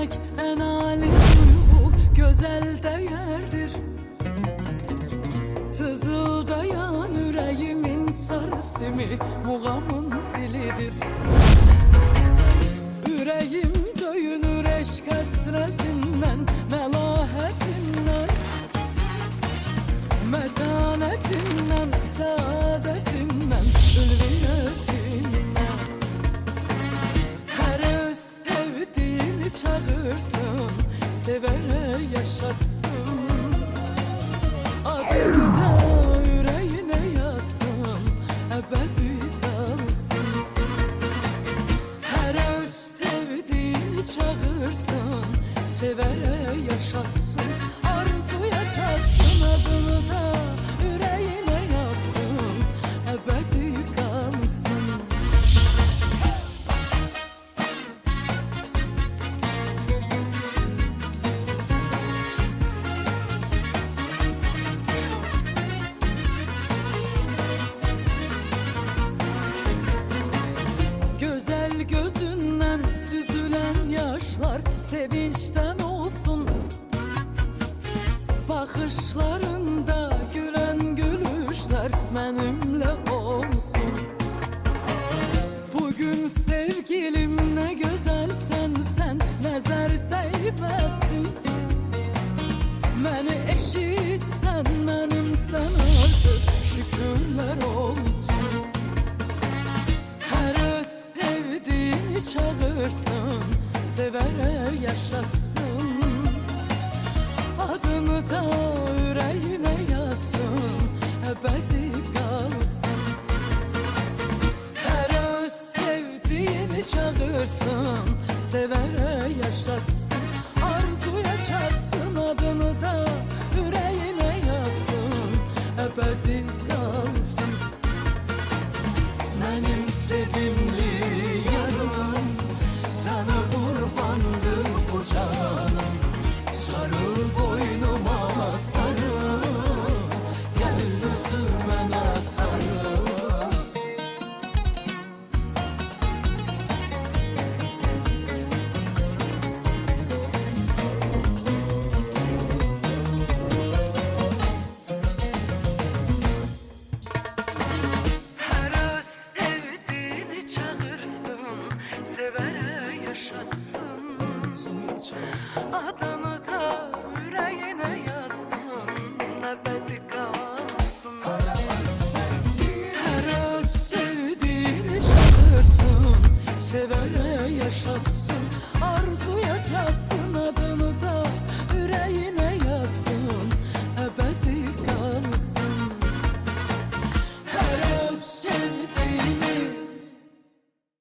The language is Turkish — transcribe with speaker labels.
Speaker 1: Sevmek en âli duygu Güzel değerdir. Sızıldayan yüreğimin sarısimi Muğamın zilidir. Yüreğim döyünür eşk hasretinden çağırsın Severe yaşatsın. Adını da yüreğine yazsın Ebedi kalsın. Her öz sevdiğini çağırsın Severe yaşatsın. Arzuya çatsın Adını da gözünden süzülen yaşlar sevinçten olsun. Bakışlarında gülen gülüşler benimle olsun. Bugün sevgilim ne güzelsen sen Nezer değmesin. Beni eşitsen benim sen artık şükürler olsun çağırsın Severe yaşatsın. Adını da yüreğine yazsın Ebedi kalsın. Her öz sevdiğini çağırsın Severe yaşatsın. Arzuya çatsın Adını da yüreğine yazsın Ebedi kalsın. Benim sevimli Adını da yüreğine yazsın Nebedi kalsın. Her sevdiğini çağırsın Severe yaşatsın Arzuya çatsın Adını da yüreğine yazsın.